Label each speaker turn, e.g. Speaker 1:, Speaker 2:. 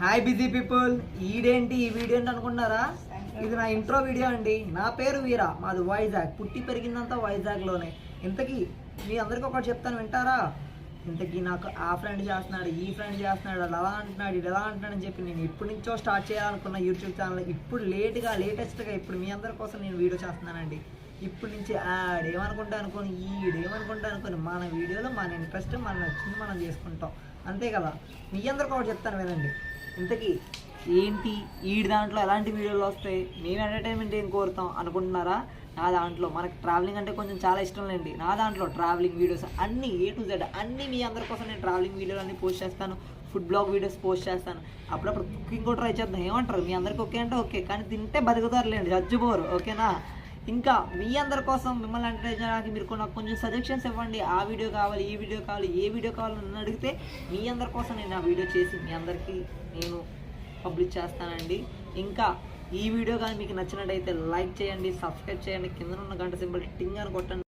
Speaker 1: Hi busy people ఈడేంటి? ఈ video ఏంటి అనుకుంటున్నారా? ఇది నా ఇంట్రో వీడియో అండి. నా పేరు వీరా మాది వైజాగ్. పుట్టి పెరిగిందంతా వైజాగ్లోనే. ఇంతకీ మీ అందరికీ ఒకటి చెప్తాను వింటారా? ఇంతకీ నాకు ఆ ఫ్రెండ్ చేస్తున్నాడు ఈ ఫ్రెండ్ చేస్తున్నాడు అలా అంటున్నాడు ఇది ఎలా అంటున్నాడు అని చెప్పి నేను ఇప్పటి నుంచో స్టార్ట్ చేయాలనుకున్న యూట్యూబ్ ఛానల్ ఇప్పుడు లేట్గా లేటెస్ట్గా ఇప్పుడు మీ అందరి కోసం నేను వీడియో చేస్తున్నానండి. ఇప్పటి నుంచి యాడ్ ఏమనుకుంటా అనుకోని ఈడు ఏమనుకుంటా అనుకోని మన వీడియోలో మన ఇంట్రెస్ట్ మన నచ్చింది మనం చేసుకుంటాం. అంతే కదా? మీ అందరికి ఒకటి చెప్తాను వినండి. ఇంతకీ ఏంటి? ఈ దాంట్లో ఎలాంటి వీడియోలు వస్తాయి? మేము ఎంటర్టైన్మెంట్ ఏం కోరుతాం అనుకుంటున్నారా? నా దాంట్లో మనకు ట్రావెలింగ్ అంటే కొంచెం చాలా ఇష్టం లేండి. నా దాంట్లో ట్రావెలింగ్ వీడియోస్ అన్ని ఏ టు జెడ్ అన్ని మీ అందరి కోసం నేను ట్రావెలింగ్ వీడియోలు అన్ని పోస్ట్ చేస్తాను. ఫుడ్ బ్లాగ్ వీడియోస్ పోస్ట్ చేస్తాను. అప్పుడప్పుడు కుకింగ్ కూడా ట్రై చేద్దాం. ఏమంటారు? మీ అందరికి ఓకే అంటే ఓకే కానీ తింటే బతుకుతారులేండి. జడ్జిపోరు ఓకేనా ఇంకా మీ అందరి కోసం మిమ్మల్ని ఎంకరేజ్ చేయడానికి మీరు నాకు కొంచెం సజెషన్స్ ఇవ్వండి. ఆ వీడియో కావాలి ఈ వీడియో కావాలి ఏ వీడియో కావాలి నన్ను అడిగితే మీ అందరి కోసం నేను ఆ వీడియో చేసి మీ అందరికీ నేను పబ్లిష్ చేస్తానండి. ఇంకా ఈ వీడియో కానీ మీకు నచ్చినట్టయితే లైక్ చేయండి సబ్స్క్రైబ్ చేయండి. కింద ఉన్న గంట సింబల్ టింగ్ అని కొట్టండి.